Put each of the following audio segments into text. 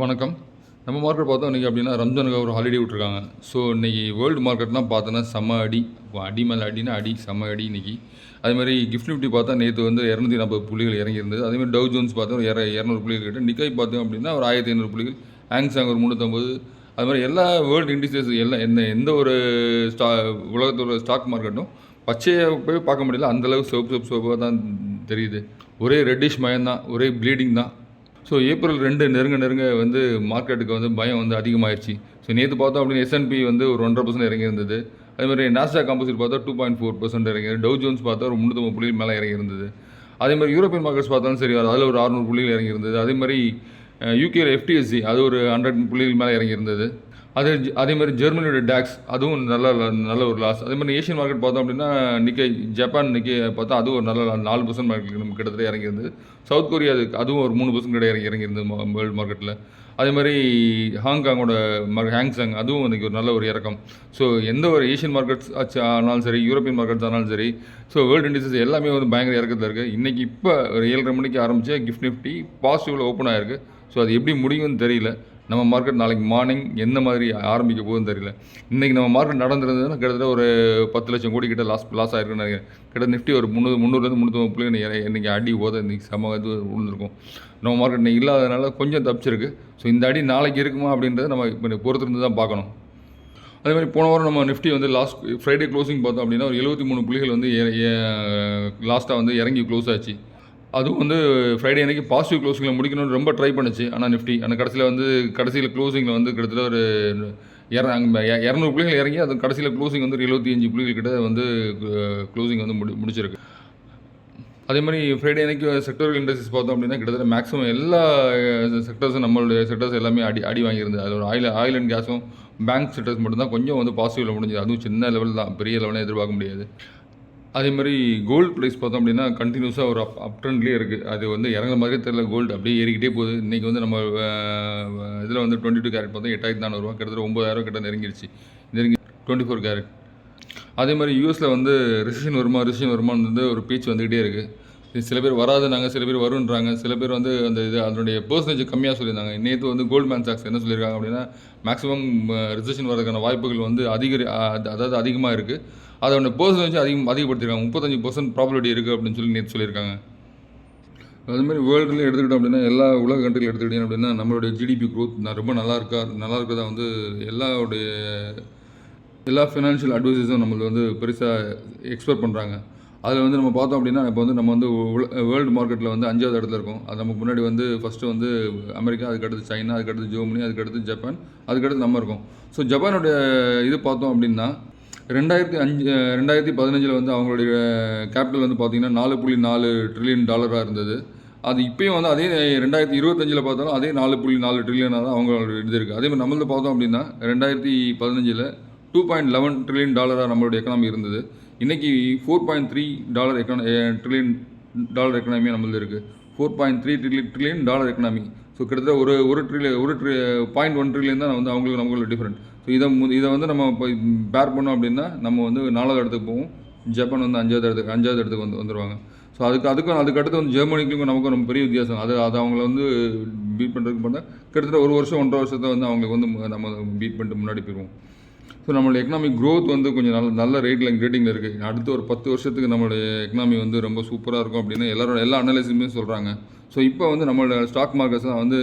வணக்கம். நம்ம மார்க்கெட் பார்த்தோம் இன்றைக்கி அப்படின்னா ரம்ஜானுக்கு ஒரு ஹாலிடே விட்ருக்காங்க ஸோ இன்றைக்கி வேர்ல்டு மார்க்கெட்லாம் பார்த்தோன்னா செம்ம அடி. அடி மேலே அடினா அடி செம்ம அடி இன்றைக்கி அதேமாதிரி கிஃப்ட் நிஃப்டி பார்த்தா நேற்று வந்து இரநூத்தி நாற்பது புள்ளிகள் இறங்கியிருந்தது அதேமாதிரி டவு ஜோன்ஸ் பார்த்தா ஒரு இர இரநூறு புள்ளிகள் கிட்ட. நிக்காய் பார்த்தோம் அப்படின்னா ஒரு ஆயிரத்தி ஐநூறு புள்ளிகள். ஆங்சாங் ஒரு முந்நூற்றம்பது அது மாதிரி எல்லா வேர்ல்டு இண்டிசஸ் எல்லாம் எந்த எந்த ஒரு ஸ்டா உலகத்தோட ஸ்டாக் மார்க்கெட்டும் பச்சையை போய் பார்க்க முடியல. அந்தளவு சோப்பு சோப்பு சோப்பாக தான் தெரியுது. ஒரே ரெட்டிஷ் மயம் தான் ஒரே ப்ளீடிங் தான். ஸோ ஏப்ரல் ரெண்டு நெருங்க நெருங்க வந்து மார்க்கெட்டுக்கு வந்து பயம் வந்து அதிகமாயிருச்சு. ஸோ நேற்று பார்த்தோம் அப்படின்னு எஸ்என்பி வந்து ஒரு ஒன்றரை பர்சன்ட் இறங்கியிருந்தது. அதே மாதிரி நாஸ்டா காம்போசிட் பார்த்தா டூ பாயிண்ட் ஃபோர் பர்சன்ட் இறங்கி டவு ஜோன்ஸ் பார்த்தா ஒரு முந்நூற்றம்பது புள்ளிகள் மேலே இறங்கியிருந்தது. அதே மாதிரி யூரோப்பியன் மார்க்கெட்ஸ் பார்த்தாலும் சரி அதில் ஒரு அறுநூறு புள்ளிகள் இறங்கியிருந்தது. அதே மாதிரி யூகேல எஃப்டிஎஸ்சி அது ஒரு ஹண்ட்ரட் புள்ளிகள் மேலே இறங்கியிருந்தது. அதே ஜ- அதே மாதிரி ஜெர்மனியோட டேக்ஸ் அதுவும் நல்ல நல்ல ஒரு லாஸ் அதே மாதிரி ஏஷியன் மார்க்கெட் பார்த்தோம் அப்படின்னா நிக்கை ஜப்பான் நிக்கை பார்த்தா அதுவும் ஒரு நல்ல நாலு பர்சன்ட் மார்க்கெட் நம்ம கிட்டத்தட்ட இறங்கியிருந்தது. சவுத் கொரியா அதுக்கு அதுவும் ஒரு மூணு பர்சன்ட் கிட்ட இறங்கி இறங்கியிருந்தது வேர்ல்டு மார்க்கெட்டில் அதே மாதிரி ஹாங்காங்கோட மார்க் ஹேங்ஸாங் அதுவும் இன்றைக்கி ஒரு நல்ல ஒரு இறக்கம். ஸோ எந்த ஒரு ஏஷியன் மார்க்கெட்ஸ் ஆச்சு ஆனாலும் சரி யூரோப்பியன் மார்க்கெட்ஸ் ஆனாலும் சரி ஸோ வேர்ல்டு இண்டிசஸ் எல்லாமே வந்து பயங்கர இறக்கத்தில் இருக்குது இன்றைக்கி இப்போ ஒரு ஏழரை மணிக்கு ஆரம்பித்த கிஃப்ட் நிஃப்டி பாசிட்டிவில் ஓப்பன் ஆயிருக்கு. ஸோ அது எப்படி முடியும்னு தெரியல. நம்ம மார்க்கெட் நாளைக்கு மார்னிங் எந்த மாதிரி ஆரம்பிக்க போகுதுன்னு தெரியல. இன்றைக்கி நம்ம மார்க்கெட் நடந்திருந்ததுன்னா கிட்டத்தட்ட ஒரு பத்து லட்சம் கோடி கிட்ட லாஸ் லாஸ் ஆயிருக்குன்னு நினைக்கிறேன். கிட்ட நிஃப்டி ஒரு முந்நூறு முந்நூறுலேருந்து முந்நூற்றி புள்ளி இன்றைக்கி அடி போத இன்றைக்கி செம இது விழுந்திருக்கும். நம்ம மார்க்கெட் இன்னைக்கு இல்லாததுனால கொஞ்சம் தப்பிச்சிருக்கு. ஸோ இந்த அடி நாளைக்கு இருக்குமா அப்படின்றத நம்ம இப்போ பொறுத்திருந்து தான் பார்க்கணும். அதே மாதிரி போன வாரம் நம்ம நிஃப்டி வந்து லாஸ்ட் ஃப்ரைடே க்ளோசிங் பார்த்தோம் அப்படின்னா ஒரு எழுபத்தி மூணு புள்ளிகள் வந்து லாஸ்ட்டாக வந்து இறங்கி க்ளோஸ் ஆச்சு. அதுவும் வந்து ஃப்ரைடே அன்றைக்கி பாசிட்டிவ் க்ளோசிங்கில் முடிக்கணும்னு ரொம்ப ட்ரை பண்ணுச்சு. ஆனால் நிஃப்டி ஆனால் கடைசியில் வந்து கடைசியில் க்ளோசிங்கில் வந்து கிட்டத்தட்ட ஒரு இற இரநூறு புள்ளிகள் இறங்கி அது கடைசியில் க்ளோசிங் வந்து ஒரு எழுபத்தி அஞ்சு புள்ளிகள் கிட்ட வந்து க்ளோசிங் வந்து முடி முடிச்சிருக்கு. அதே மாதிரி ஃப்ரைடே அன்னைக்கு செக்டோரியல் இண்டஸ்ட்ரீஸ் பார்த்தோம் அப்படின்னா கிட்டத்தட்ட மேக்ஸிமம் எல்லா செக்டர்ஸும் நம்மளுடைய செக்டர்ஸ் எல்லாமே அடி அடி வாங்கியிருந்தது அதில் ஒரு ஆயில் ஆயில் அண்ட் கேஸும் பேங்க் செக்டர்ஸ் மட்டும்தான் கொஞ்சம் வந்து பாசிட்டிவில் முடிஞ்சது. அதுவும் சின்ன லெவல் தான் பெரிய லெவலில் எதிர்பார்க்க முடியாது. அதே மாதிரி கோல்டு ப்ரைஸ் பார்த்தோம் அப்படின்னா கண்டினியூஸாக ஒரு அப் அப் ட்ரெண்ட்லேயே இருக்குது அது வந்து இறங்குற மாதிரியே தெரியல கோல்டு அப்படியே ஏறிக்கிட்டே போகுது. இன்றைக்கி வந்து நம்ம இதில் வந்து டுவெண்ட்டி டூ கேரட் பார்த்தா எட்டாயிரத்தி நானூறுரூவா கிட்டத்தட்ட ஒம்பதாயிரம் கிட்ட நெருங்கிடுச்சு நெருங்கி டுவெண்ட்டி ஃபோர் கேரட் அதே மாதிரி யூஎஸில் வந்து ரிசெஷன் வருமா ரிசெஷன் வருமான்னு வந்து ஒரு பேச்சு வந்துக்கிட்டே இருக்குது சில பேர் வராதுனாங்க சில பேர் வருன்றாங்க சில பேர் வந்து அந்த இது அதனுடைய பர்சன்டேஜ் கம்மியாக சொல்லியிருந்தாங்க. நேற்று வந்து கோல்ட்மேன் சாக்ஸ் என்ன சொல்லியிருக்காங்க அப்படின்னா மேக்ஸிமம் ரிசெஷன் வரதுக்கான வாய்ப்புகள் வந்து அதிகரி அதாவது அதிகமாக இருக்குது அதோட பர்சன்டேஜ் அதிகம் அதிகப்படுத்திருக்காங்க. முப்பத்தஞ்சு பர்சன்ட் ப்ராபிலிட்டி இருக்குது அப்படின்னு சொல்லி நேற்று சொல்லியிருக்காங்க. அது மாதிரி வேர்ல்டுல எடுத்துக்கிட்டோம் அப்படின்னா எல்லா உலக கண்ட்ரியில் எடுத்துக்கிட்டீங்க அப்படின்னா நம்மளுடைய ஜிடிபி க்ரோத் நான் ரொம்ப நல்லா இருக்கா நல்லா இருக்கிறதா வந்து எல்லாருடைய எல்லா ஃபினான்ஷியல் அட்வைசஸும் நம்மளுக்கு வந்து பெருசாக எக்ஸ்பெக்ட் பண்ணுறாங்க அதில் வந்து நம்ம பார்த்தோம் அப்படின்னா இப்போ வந்து நம்ம வந்து வேர்ல்டு மார்க்கெட்டில் வந்து அஞ்சாவது இடத்துல இருக்கும். அது நமக்கு முன்னாடி வந்து ஃபஸ்ட்டு வந்து அமெரிக்கா அதுக்கடுத்து சைனா அதுக்கடுத்து ஜெர்மனி அதுக்கடுத்து ஜப்பான் அதுக்கடுத்து நம்ம இருக்கும். ஸோ ஜப்பானுடைய இது பார்த்தோம் அப்படின்னா ரெண்டாயிரத்தி அஞ்சு ரெண்டாயிரத்தி பதினஞ்சில் வந்து அவங்களுடைய கேபிட்டல் வந்து பார்த்தீங்கன்னா நாலு புள்ளி நாலு ட்ரில்லியன் டாலராக இருந்தது. அது இப்போயும் வந்து அதே ரெண்டாயிரத்தி இருபத்தஞ்சில் பார்த்தாலும் அதே நாலு புள்ளி நாலு ட்ரில்லியனாக தான் அவங்களோட இது இருக்குது அதே மாதிரி நம்மளது பார்த்தோம் அப்படின்னா ரெண்டாயிரத்தி பதினஞ்சில் டூ பாயிண்ட் லெவன் ட்ரில்லியன் டாலராக நம்மளுடைய எக்கனாமி இருந்தது. இன்றைக்கி four point three dollar எக்கனா trillion dollar எக்கனாமியாக நம்மளது இருக்குது four point three ட்ரில்லி trillion dollar economy so கிட்டத்தட்ட ஒரு ஒரு ட்ரில்லியன் ஒரு ட்ரி பாயிண்ட் ஒன் ட்ரில்லியன் தான் வந்து அவங்களுக்கு நம்மளோட டிஃப்ரெண்ட் ஸோ இதை மு- இதை வந்து நம்ம இப்போ பேர் பண்ணோம் அப்படின்னா நம்ம வந்து நாலாவது இடத்துக்கு போவோம். ஜப்பான் வந்து அஞ்சாவது இடத்துக்கு அஞ்சாவது இடத்துக்கு வந்து வந்துடுவாங்க ஸோ அதுக்கு அதுக்கும் அதுக்கு அடுத்து வந்து ஜெர்மனிக்கும் நமக்கும் ரொம்ப பெரிய வித்தியாசம். அது அது அவங்கள வந்து பீட் பண்ணுறதுக்கு பண்ணால் கிட்டத்தட்ட ஒரு வருஷம் ஒன்றரை வருஷத்தை வந்து அவங்களுக்கு வந்து மு- நம்ம பீட் பண்ணிட்டு முன்னாடி போயிடுவோம். ஸோ நம்மளோட எக்கனாமிக் க்ரோத் வந்து கொஞ்சம் நல்ல நல்ல ரேட்டில் ரேட்டிங்கில் இருக்குது அடுத்த ஒரு பத்து வருஷத்துக்கு நம்மளுடைய எக்கனாமி வந்து ரொம்ப சூப்பராக இருக்கும் அப்படின்னு எல்லாரோட எல்லா அனலைஸுமே சொல்கிறாங்க ஸோ இப்போ வந்து நம்மளோட ஸ்டாக் மார்க்கெட்ஸ்லாம் வந்து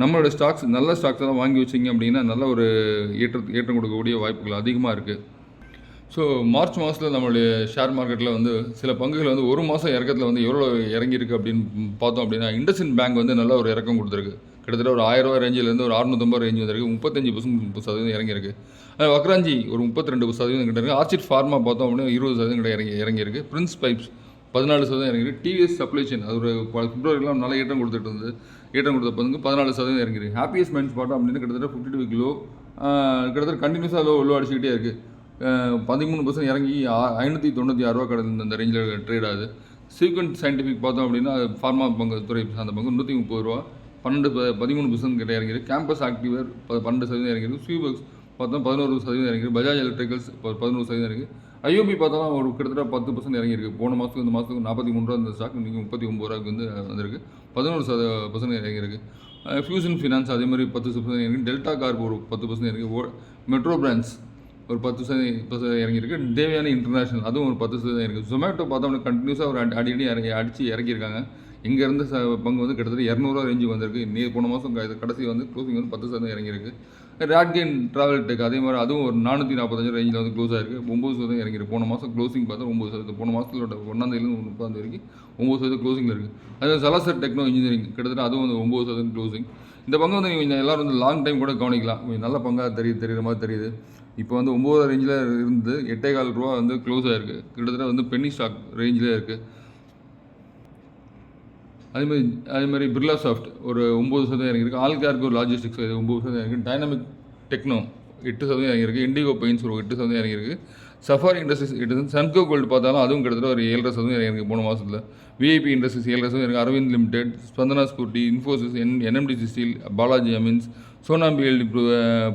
நம்மளோட ஸ்டாக்ஸ் நல்ல ஸ்டாக்ஸ் எல்லாம் வாங்கி வச்சிங்க அப்படின்னா நல்ல ஒரு ஏற்ற ஏற்றம் கொடுக்கக்கூடிய வாய்ப்புகள் அதிகமாக இருக்குது ஸோ மார்ச் மாதத்தில் நம்மளுடைய ஷேர் மார்க்கெட்டில் வந்து சில பங்குகள் வந்து ஒரு மாதம் இறக்கத்தில் வந்து எவ்வளோ இறங்கியிருக்கு அப்படின்னு பார்த்தோம் அப்படின்னா இண்டஸ்இன் பேங்க் வந்து நல்ல ஒரு இறக்கம் கொடுத்துருக்கு. கிட்டத்தட்ட ஒரு ஆயிரரூவா ரேஞ்சிலேருந்து ஒரு அறுநூத்தம்பது ரேஞ்ச் வந்திருக்கு. முப்பத்தஞ்சு பர்சன்ட் சதவீதம் இறங்கியிருக்கு. அது வக்ராஞ்சி ஒரு முப்பத்தி ரெண்டு சதவீதம் கிட்ட இருக்குது ஆர்ச்சிட் ஃபார்மா பார்த்தோம் அப்படின்னா இருபது சதவீதம் கிட்ட இறங்கி இறங்கியிருக்கு. பிரின்ஸ் பைப்ஸ் பதினாலு சதவீதம் இறங்கியிருக்கு. டிவிஎஸ் சப்ளை செயின் அது ஒரு பிப்ரவரிலாம் நல்ல ஏற்றம் கொடுத்துட்டு இருந்தது. ஏற்றம் கொடுத்த பங்கு பதினாலு சதவீதம் இறங்கிருக்கு. ஹாப்பியஸ்ட் மென்ஸ் பாட்டம் அப்படின்னா கிட்டத்தட்ட ஃபிஃப்டி டூ கிலோ கிட்டத்தட்ட கண்டினியூஸாக லோ லோ அடிச்சுக்கிட்டே இருக்குது பதிமூணு பர்சன்ட் இறங்கி ஐநூற்றி தொண்ணூற்றி ஆறுரூவா கடந்த அந்த ரேஞ்சில் ட்ரேட் ஆகுது. சீக்வெண்ட் சயின்டிஃபிக் பார்த்தோம் அப்படின்னா அது ஃபார்மா பங்கு துறை அந்த பங்கு நூற்றி முப்பது ரூபா. பன்னெண்டு பதிமூணு பர்சன்ட் கிட்ட இறங்கிருக்கு கேம்பஸ் ஆக்டிவர் பன்னெண்டு சதவீதம் இறங்கிருக்கு ஸ்வீபக்ஸ் பார்த்தோம் பதினோரு சதவீதம் இறங்கிருக்கு பஜாஜ் எலக்ட்ரிக்கல்ஸ் பதினோரு சதவீதம் இருக்குது ஐஓபி பார்த்தா ஒரு கிட்டத்தட்ட பத்து பர்சன்ட் இறங்கியிருக்கு. போன மாதத்துக்கு இந்த மாதத்துக்கு நாற்பத்தி மூணு ரூபா இந்த ஸ்டாக் இன்றைக்கி முப்பத்தி ஒம்பது ரூபாய்க்கு வந்து வந்திருக்கு. பதினோரு சத பர்சன்ட் இறங்கியிருக்கு. ஃபியூசன் ஃபினான்ஸ் அதே மாதிரி பத்து பர்சன்ட் இறங்கி டெல்டா கார்ப் ஒரு பத்து பர்சன்ட் இருக்குது ஓ மெட்ரோ பிராண்ட்ஸ் ஒரு பத்து சதவீதம் பர்சன்ட் இறங்கியிருக்கு. தேவையான இன்டர்நேஷனல் அதுவும் ஒரு பத்து சதவீதம் இருக்குது ஜொமேட்டோ பார்த்தோம்னா கண்டினியூஸாக ஒரு அடிக்கடி இறங்கி அடித்து இறக்கியிருக்காங்க. இங்கேருந்து ச பங்கு வந்து கிட்டத்தட்ட இரநூறுவா ரேஞ்சு வந்திருக்கு. நீ போன மாதம் கடைசி வந்து க்ளோசிங் வந்து பத்து சதவீதம் இறங்கியிருக்கு. ராட்கெயின் ட்ராவல் டெக் அதே மாதிரி அதுவும் ஒரு நானூற்றி நாற்பத்தஞ்சு ரேஞ்சில் வந்து க்ளோஸ் ஆயிருக்கு. ஒம்பது சதவீதம் இறங்கிடு போன மாதம் க்ளோசிங் பார்த்தா ஒம்பது சதவீதம். போன மாதத்தோட ஒன்றாந்தேதியிலேருந்து முப்பதாம் வரைக்கும் ஒம்பது சதவீதம் க்ளோசிங்கில் இருக்குது அது சலாசர் டெக்னோ இன்ஜினியரிங் கிட்டத்தட்ட அதுவும் வந்து ஒம்பது சதவீதம் க்ளோசிங் இந்த பங்கு வந்து நீங்கள் எல்லோரும் வந்து லாங் டைம் கூட கவனிக்கலாம். கொஞ்சம் நல்ல பங்காக தெரியுது தெரியுற மாதிரி தெரியுது. இப்போ வந்து ஒம்பது ரேஞ்சில் இருந்து எட்டே கால் ரூபா வந்து க்ளோஸ் ஆயிருக்கு. கிட்டத்தட்ட வந்து பென்னி ஸ்டாக் ரேஞ்சில் இருக்குது அதேமாதிரி அதேமாதிரி பிர்லா சாஃப்ட் ஒரு ஒம்பது சதவீதம் இறங்கியிருக்கு. ஆல்கார்கோ லாஜிஸ்டிக்ஸ் ஒம்பது சதவீதம் இறங்கிருக்கு டைனமிக் டெக்னோ எட்டு சதவீதம் இறங்கியிருக்கு. இண்டிகோ பெயின்ஸ் ஒரு எட்டு சதவீதம் இறங்கியிருக்கு. சஃபாரி இண்டஸ்ட்ரீஸ் எட்டு சன்கோ கோல்டு பார்த்தாலும் அதுவும் கிட்டத்தட்ட ஒரு ஏழரை சதவீதம் இறங்கியிருக்கு போன மாதத்தில் விஐபி இண்டஸ்ட்ரீஸ் ஏழரை சதவீதம் இருக்குது Arvind limited Spandana Sphoorty Infosys N NMDC steel Balaji amines சோனாம்பிஎல்டி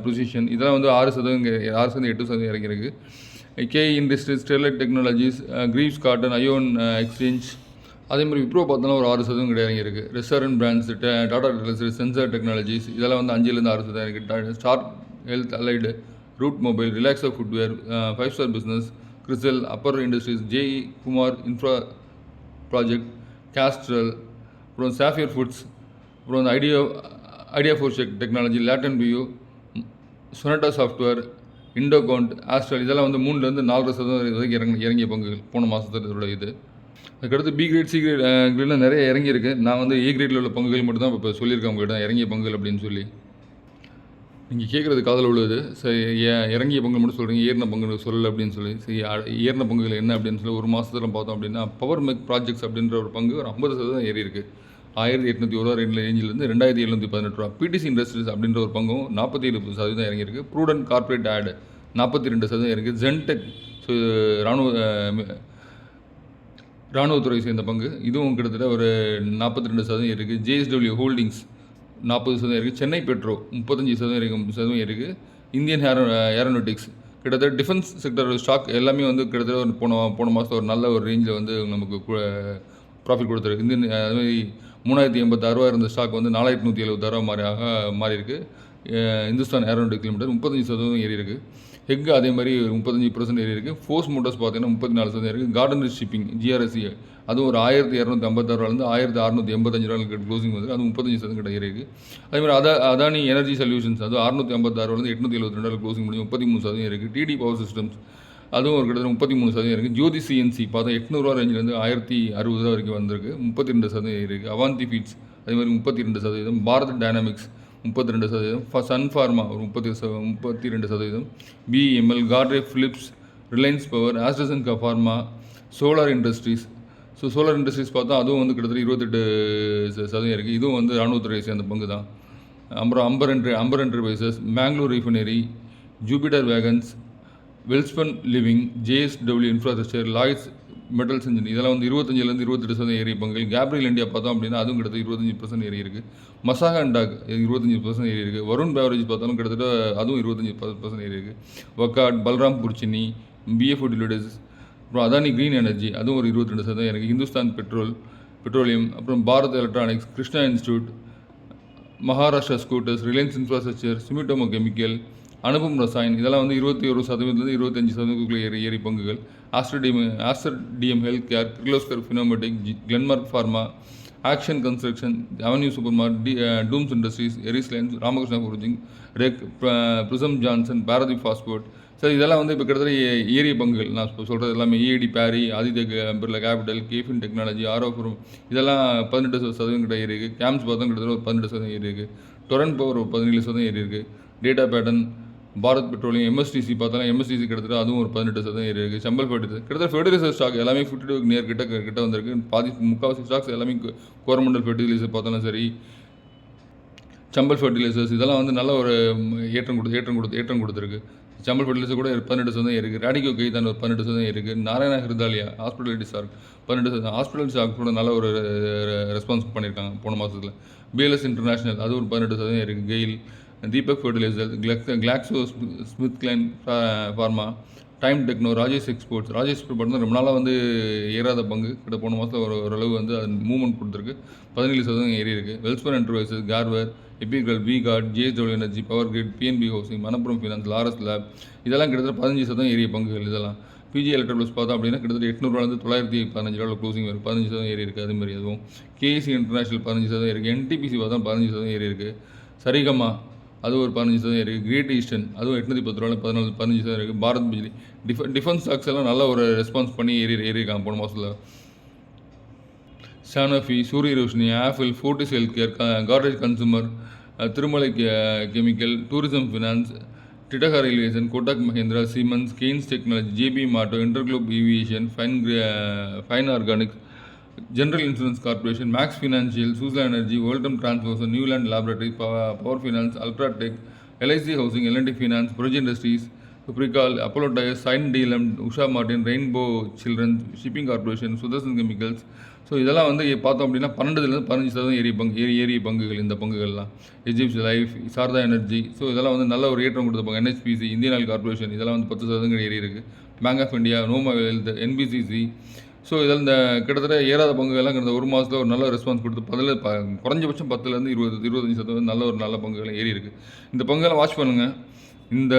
precision இதெல்லாம் வந்து ஆறு சதவீதம் ஆறு சதவீதம் எட்டு சதவீதம் இறங்கியிருக்கு. K industries Sterlite technologies Greaves cotton ion exchange அதே மாதிரி விப்ரோ பார்த்தோன்னா ஒரு ஆறு சதவீதம் கிடையாது இருக்கு. Restaurant brands Tata technology Zensar technologies இதெல்லாம் வந்து அஞ்சுலேருந்து ஆறு சதவீதம் இருக்குது star health allied Route mobile Relaxo footwear five star business Crisil Apar industries JE Kumar infra project Kestrel அப்புறம் சாஃபியர் ஃபுட்ஸ் அப்புறம் வந்து idea idea ஃபோர்ஷெக் technology latent view Sonata software Indo count Astral இதெல்லாம் வந்து மூணுலேருந்து நாலரை சதவீதம் வரைக்கும் இறங்கி இறங்கிய பங்குகள் போன மாதத்தோட இது. அதுக்கடுத்து பி கிரேட் சி கிரேட் கிரேட்லாம் நிறைய இறங்கியிருக்கு. நான் வந்து ஏ கிரேடில் உள்ள பங்குகள் மட்டும் தான் இப்போ சொல்லியிருக்கேன் உங்கள்கிட்ட இறங்கிய பங்குகள் அப்படின்னு சொல்லி. நீங்கள் கேட்குறது காதில் உள்ளது சரி இறங்கிய பங்கு மட்டும் சொல்கிறீங்க ஏறின பங்கு சொல்லலை அப்படின்னு சொல்லி. சரி ஏறின பங்குகள் என்ன அப்படின்னு சொல்லி ஒரு மாதத்தில் பார்த்தோம் அப்படின்னா பவர் மெக் ப்ராஜெக்ட்ஸ் அப்படின்ற ஒரு பங்கு ஒரு ஐம்பது சதவீதம் ஏறி இருக்குது ஆயிரத்தி எட்நூற்றி ஒரு ரெண்டு ரேஞ்சிலேருந்து ரெண்டாயிரத்தி எழுநூற்றி பதினெட்டு ரூபா. பிடிசி இண்டஸ்ட்ரீஸ் அப்படின்ற ஒரு பங்கும் நாற்பத்தி ஏழு சதவீதம் இறங்கியிருக்கு ப்ரூடன் கார்பரேட் ஆட் நாற்பத்தி ரெண்டு சதவீதம் இருக்குது ஜென்டெக் ஸோ ராணுவ இராணுவத்துறை ராணுவத்துறை சேர்ந்த பங்கு. இதுவும் கிட்டத்தட்ட ஒரு நாற்பத்தி ரெண்டு சதவீதம் இருக்குது ஜேஎஸ்டபிள்யூ ஹோல்டிங்ஸ் நாற்பது சதவீதம் இருக்குது சென்னை பெட்ரோ முப்பத்தஞ்சு சதவீதம் இருக்கு சதவீதம் இருக்குது இந்தியன் ஏரோ ஏரோனோட்டிக்ஸ் கிட்டத்தட்ட டிஃபென்ஸ் செக்டர் ஸ்டாக் எல்லாமே வந்து கிட்டத்தட்ட ஒரு போன போன மாதம் ஒரு நல்ல ஒரு ரேஞ்சில் வந்து நமக்கு ப்ராஃபிட் கொடுத்துருக்கு. இந்தியன் அதுமாதிரி மூணாயிரத்தி எண்பத்தாறுவா இருந்த ஸ்டாக் வந்து நாலாயிரத்தி நூற்றி எழுபத்தாறுவா மாறியாக மாதிரியாக மாறி இருக்குது இந்துஸ்தான் ஏரோநாட்டிக் லிமிடெட் முப்பத்தஞ்சு சதவீதம் ஏறி இருக்குது ஹெக் அதே மாதிரி ஒரு முப்பத்தஞ்சு பர்சன்ட் ஏறி இருக்குது ஃபோர்ஸ் மோட்டர்ஸ் பார்த்தீங்கன்னா முப்பத்தி நாலு சதவீதம் இருக்குது கார்டன் ஷிப்பிங் ஜிஆர்எஸ்சி அதுவும் ஒரு ஆயிரத்தி இரநூத்தி ஐம்பத்தாறு ரூபாலேருந்து ஆயிரத்தி அறுநூத்தி எண்பத்தஞ்சு ரூபாய்க்கு க்ளோசிங் வந்து அது முப்பத்தஞ்சு சதவீதம் கிட்ட ஏறி இருக்குது அதே மாதிரி அதா அதானி எனர்ஜி சொல்யூஷன்ஸ் அது அறுநூத்தி ஐம்பத்தாறுலேருந்து எட்நூற்றி எழுபத்தி ரெண்டு க்ளோசிங் முடியும் முப்பத்தி மூணு சதவீதம் இருக்குது டிடி பவர் சிஸ்டம்ஸ் அதுவும் ஒரு கிட்டத்தட்ட முப்பத்தி மூணு சதவீதம் இருக்குது ஜோதி சிஎன்சி பார்த்தா எட்நூறுவா ரேஞ்சிலேருந்து ஆயிரத்தி அறுபது ரூபா வரைக்கும் வந்திருக்கு. முப்பத்தி ரெண்டு சதவீதம் இருக்குது அவாந்தி ஃபீட்ஸ் அதே மாதிரி முப்பத்தி ரெண்டு சதவீதம். பாரத் டைனாமிக்ஸ் முப்பத்தி ரெண்டு சதவீதம். ஃப- சன் ஃபார்மா ஒரு முப்பத்தி முப்பத்தி ரெண்டு சதவீதம். BML கார்ட்ரே Philips Reliance power AstraZeneca pharma solar industries so solar industries பார்த்தா அதுவும் வந்து கிட்டத்தட்ட இருபத்தெட்டு சதவீதம் இருக்குது இதுவும் வந்து ராணுவத்துறை சேர்ந்த பங்கு தான். அப்புறம் Amber entry Amber Enterprises Mangalore refinery Jupiter wagons Welspun living JSW infrastructure Lloyds metals engine இதெல்லாம் வந்து இருபத்தஞ்சிலேருந்து இருபத்தெட்டு சதவீதம் ஏறி பங்கு கேப்ரியல் இந்தியா பார்த்தோம் அப்படின்னா அதுவும் கிட்டத்தட்ட இருபத்தஞ்சி பர்சன்ட் ஏறி இருக்குது மசாகா அண்ட் டாக் இருபத்தஞ்சி பர்சன்ட் ஏறி இருக்குது வருண் பேவரேஜ் பார்த்தாலும் கிட்டத்தட்ட அதுவும் இருபத்தஞ்சி பர்சன்ட் ஏறி இருக்குது ஒக்காட் பல்ராம் புர்ச்சினி பிஎஃப் லிமிடெட்ஸ் அப்புறம் அதானி க்ரீன் எனர்ஜி அதுவும் ஒரு இருபத்தி ரெண்டு சதவீதம் இருக்குது ஹிந்துஸ்தான் பெட்ரோல் பெட்ரோலியம் அப்புறம் Bharat electronics Krishna institute Maharashtra scooters Reliance infrastructure Sumitomo chemical Anupam Rasayan இதெல்லாம் வந்து இருபத்தி ஒரு சதவீதத்துலேருந்து இருபத்தஞ்சு சதவீதத்துக்குள்ளே ஏறி ஏறி பங்குகள். Aster DM Aster DM health care Kirloskar pneumatic Glenmark pharma action construction avenue super mart D Doms industries Eris lines Ramakrishna forgings REC Prism Johnson Bharati passport sir இதெல்லாம் வந்து இப்போ கிட்டத்தட்ட ஏ- பங்குகள். நான் இப்போ சொல்கிறது எல்லாமே இஏடி பேரி Aditya Birla capital KFin technology ஆரோஃபுரம் இதெல்லாம் பதினெட்டு சத- சதவீதம் கிட்ட ஏறி இருக்கு கேம்ஸ் பார்த்தா கிட்டத்தட்ட ஒரு பதினெட்டு சதவீதம் ஏறி இருக்குது டொரன் பவர் ஒரு பதினேழு சதவீதம் ஏறி இருக்குது data pattern Bharat petroleum MSTC பார்த்தாலும் எம்எஸ்டிசி கிட்டத்தட்ட அதுவும் ஒரு பதினெட்டு சதவீதம் ஏறி இருக்குது சம்பல் ஃபெர்டிலைசர் கிட்டத்தட்ட ஃபெர்டிலைசர் ஸ்டாக் எல்லாமே ஃபிஃப்டி நேர் கிட்ட கிட்ட வந்திருக்கு. பாதி முக்கால்வாசி ஸ்டாக்ஸ் எல்லாமே கோரமண்டல் ஃபெர்டிலைசர் பார்த்தாலும் சரி சம்பல் ஃபெர்டிலைசர்ஸ் இதெல்லாம் வந்து நல்ல ஒரு ஏற்றம் கொடுத்து ஏற்றம் கொடுத்து ஏற்றம் கொடுத்துருக்கு. சம்பல் ஃபெர்டிலைசர் கூட பதினெட்டு சதவீதம் இருக்குது ரேடிகோ கைதான் ஒரு பன்னெண்டு சதவீதம் இருக்குது நாராயணா ஹிருதாலியா ஹாஸ்பிட்டாலிட்டி ஸ்டாக் பன்னெண்டு சதவீதம். ஹாஸ்பிட்டல் ஸ்டாக் கூட நல்ல ஒரு ரெஸ்பான்ஸ் பண்ணியிருக்காங்க போன மாதத்தில் பிஎல்எஸ் இன்டர்நேஷனல் அது ஒரு பதினெட்டு சதவீதம் இருக்குது GAIL Deepak fertiliser Glaxo Smith Kline pharma time techno Rajesh exports. Rajesh export பார்த்தீங்கன்னா ரொம்ப நாளாக வந்து ஏறாத பங்கு. கிட்ட போன மாதத்தில் ஒரு ஓரளவு வந்து அது மூவ்மெண்ட் கொடுத்துருக்கு. பதினேழு சதவீதம் ஏறி இருக்குது வெல்ஸ்பர் என்டர்பிரைசஸ் கார்வர் எபிகல் V guard JSW energy power grid PNB housing Manappuram finance Laurus lab இதெல்லாம் கிட்டத்தட்ட பதினஞ்சு சதவீதம் ஏறிய பங்குகள் இதெல்லாம். பிஜி எலக்ட்ரிகல்ஸ் பார்த்தோம் அப்படின்னா கிட்டத்தட்ட எட்நூறுவாலேருந்து தொள்ளாயிரத்தி பதினஞ்சு ரூபா க்ளோசிங் வரும். பதினஞ்சு சதவீதம் ஏறி இருக்குது அதுமாதிரி அதுவும். கேசி இன்டர்நேஷனல் பதினஞ்சு சதவீதம் இருக்குது என்டிபிசி பார்த்தா பதினஞ்சு சதவீதம் ஏறி இருக்குது சரிகமா அது ஒரு பதினஞ்சு சதவீதம் இருக்குது கிரேட் ஈஸ்டர்ன் அதுவும் எட்நூற்றி பத்து ரூபாயில் பதினாலு பதினஞ்சு சதவீதம் இருக்குது பாரத் பிஜ்லி டிஃப டிஃபென்ஸ் ஸ்டாக்ஸ் எல்லாம் நல்ல ஒரு ரெஸ்பான்ஸ் பண்ணி ஏறி ஏறியிருக்காங்க போன மாதத்தில் Sanofi Surya Roshni apple Fortis health care கார்டேஜ் consumer Tirumalai chemical tourism finance Titagarh ரயில்வேஷன் Kotak Mahindra Siemens Kaynes technology JB மாட்டோ InterGlobe aviation fine fine organics general insurance corporation Max financial Susa energy வேர்ல்டம் transportation Neuland laboratory power finance UltraTech LIC housing L N T finance Praj industries சுப்ரிகால் Apollo tyres Cyient DLM Usha Martin rainbow children shipping corporation Sudarshan chemicals so இதெல்லாம் வந்து பார்த்தோம் அப்படின்னா பன்னெண்டுலேருந்து பதினஞ்சு சதவீதம் ஏறிய பங்கு ஏறி ஏறிய பங்குகள் இந்த பங்குகள்லாம். எஜிப்ஸ் லைஃப் சாரதா எனர்ஜி ஸோ இதெல்லாம் வந்து நல்ல ஒரு ஏற்றம் கொடுத்த பங்கு. என்ஹெச்பிசி இந்தியன் ஆயில் கார்பரேஷன் இதெல்லாம் வந்து பத்து சதவீதங்கள் ஏறி இருக்குது பேங்க் ஆஃப் இந்தியா நோமா ஹெல்த் என்பிசிசி ஸோ இதில் இந்த கிட்டத்தட்ட ஏறாத பங்குகள்லாம் கடந்த ஒரு மாதத்தில் ஒரு நல்ல ரெஸ்பான்ஸ் கொடுத்து பதில் ப குறைஞ்சபட்சம் பத்துலேருந்து இருபது இருபத்தஞ்சி சதவீதம் நல்ல ஒரு நல்ல பங்குகள் ஏறி இருக்குது இந்த பங்குகளை வாட்ச் பண்ணுங்கள் இந்த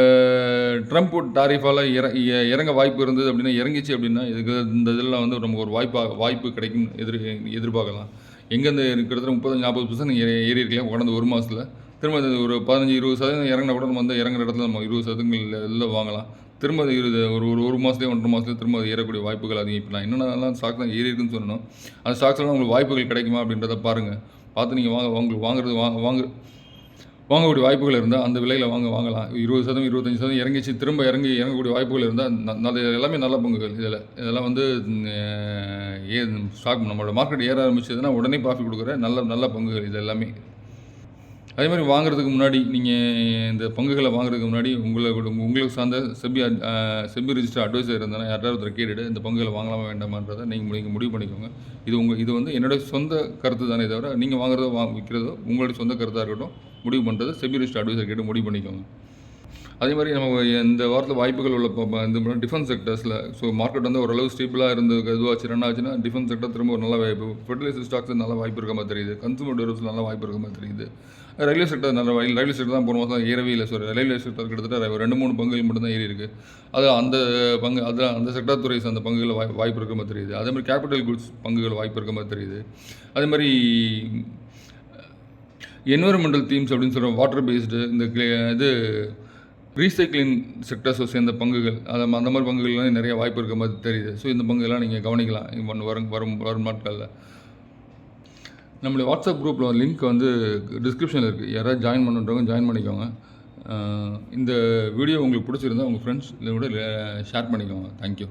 ட்ரம்ப் டாரிஃபால் இற இறங்க வாய்ப்பு இருந்தது அப்படின்னா இறங்கிச்சு அப்படின்னா இதுக்கு இந்த இதெல்லாம் வந்து நமக்கு ஒரு வாய்ப்பாக வாய்ப்பு கிடைக்கும் எதிர் எதிர்பார்க்கலாம். எங்கேருந்து கிட்டத்தட்ட முப்பத்தஞ்சு நாற்பது பர்சன்ட் ஏறி இருக்கலாம் கடந்த ஒரு மாதத்தில் திரும்ப ஒரு பதினஞ்சு இருபது சதவீதம் இறங்கினா கூட நம்ம வந்து இறங்குற இடத்துல நம்ம இருபது சதவீதங்கள் இல்லை வாங்கலாம். திரும்ப அது ஒரு ஒரு ஒரு மாதத்துலேயே ஒன்றரை மாதத்துலேயே திரும்ப அது ஏறக்கூடிய வாய்ப்புகள் அதிகம். இப்போ நான் என்னென்னலாம் ஸ்டாக் தான் ஏறி இருக்குன்னு அந்த ஸ்டாக்ஸ்லாம் உங்களுக்கு வாய்ப்புகள் கிடைக்குமா அப்படின்றத பாருங்கள் பார்த்து நீங்கள் வாங்க உங்களுக்கு வாங்குறது வாங்க வாங்க வாங்கக்கூடிய வாய்ப்புகள் இருந்தால் அந்த விலையில் வாங்க வாங்கலாம். இருபது சதவீதம் இருபத்தஞ்சி சதவீதம் இறங்கிச்சு திரும்ப இறங்கி இறங்கக்கூடிய வாய்ப்புகள் இருந்தால் ந- நல்ல எல்லாமே நல்ல பங்குகள். இதில் இதெல்லாம் வந்து ஏ ஸ்டாக் நம்மளோட மார்க்கெட் ஏற ஆரம்பிச்சதுன்னா உடனே ப்ராஃபிட் கொடுக்குற நல்ல நல்ல பங்குகள் இது எல்லாமே. அதே மாதிரி வாங்குறதுக்கு முன்னாடி நீங்கள் இந்த பங்குகளை வாங்குறதுக்கு முன்னாடி உங்களை உங்களுக்கு சார்ந்த செபி செபி ரிஜிஸ்டர் அட்வைசர் இருந்தால் யாராவது ஒருத்தர் கேட்டுட்டு இந்த பங்குகளை வாங்கலாமா வேண்டாமான்றதை நீங்கள் நீங்கள் முடிவு பண்ணிக்கோங்க. இது உங்கள் இது வந்து என்னுடைய சொந்த கருத்து தானே தவிர நீங்கள் வாங்குறதோ வா விற்கிறதோ உங்களுடைய சொந்த கருத்தாக இருக்கட்டும் முடிவு பண்ணுறது செபி ரிஜிஸ்டர் அட்வைசர் கேட்டு முடிவு பண்ணிக்கோங்க. அதே மாதிரி நம்ம இந்த வாரத்தில் வாய்ப்புகள் உள்ள இந்த டிஃபென்ஸ் செக்டர்ஸில் ஸோ மார்க்கெட் வந்து ஓரளவு ஸ்டேபிளாக இருந்து இதுவாச்சு ரன் ஆச்சுன்னா டிஃபென்ஸ் செக்டர் திரும்ப ஒரு நல்ல வாய்ப்பு ஃபெர்டிலைசர் ஸ்டாக்ஸ் நல்ல வாய்ப்பு இருக்க மாதிரி தெரியுது கன்சூமர் டூரப்ஸ் நல்ல வாய்ப்பு இருக்க மாதிரி தெரியுது. ரயில்வே செக்டர் நல்ல வயல் ரயில்வே செக்டர் தான் போன மாதம் ஏறவே இல்லை சார் ரயில்வே செக்டர் கிட்டத்தட்ட ஒரு ரெண்டு மூணு பங்குகள் மட்டும்தான் ஏறி இருக்குது அது அந்த பங்கு அது அந்த செக்டர் துறை அந்த பங்குகளில் வாய் வாய்ப்பு இருக்க மாதிரி தெரியுது. அதே மாதிரி கேபிட்டல் குட்ஸ் பங்குகள் வாய்ப்பு இருக்க மாதிரி தெரியுது. அதே மாதிரி என்வரன்மெண்டல் தீம்ஸ் அப்படின்னு சொல்கிற வாட்டர் பேஸ்டு இந்த இது ரீசைக்ளிங் செக்டர்ஸை சேர்ந்த பங்குகள் அது அந்த மாதிரி பங்குகள்லாம் நிறைய வாய்ப்பு இருக்க மாதிரி தெரியுது. ஸோ இந்த பங்குகள்லாம் நீங்கள் கவனிக்கலாம். இங்க வரும் வரும் வரும் நாட்களில். நம்மளுடைய வாட்ஸ்அப் குரூப்பில் லிங்க் வந்து டிஸ்கிரிப்ஷனில் இருக்குது யாராவது ஜாயின் பண்ணுறவங்க ஜாயின் பண்ணிக்கோங்க. இந்த வீடியோ உங்களுக்கு பிடிச்சிருந்தா உங்கள் ஃப்ரெண்ட்ஸ் இதை விட ஷேர் பண்ணிக்கோங்க. தேங்க்யூ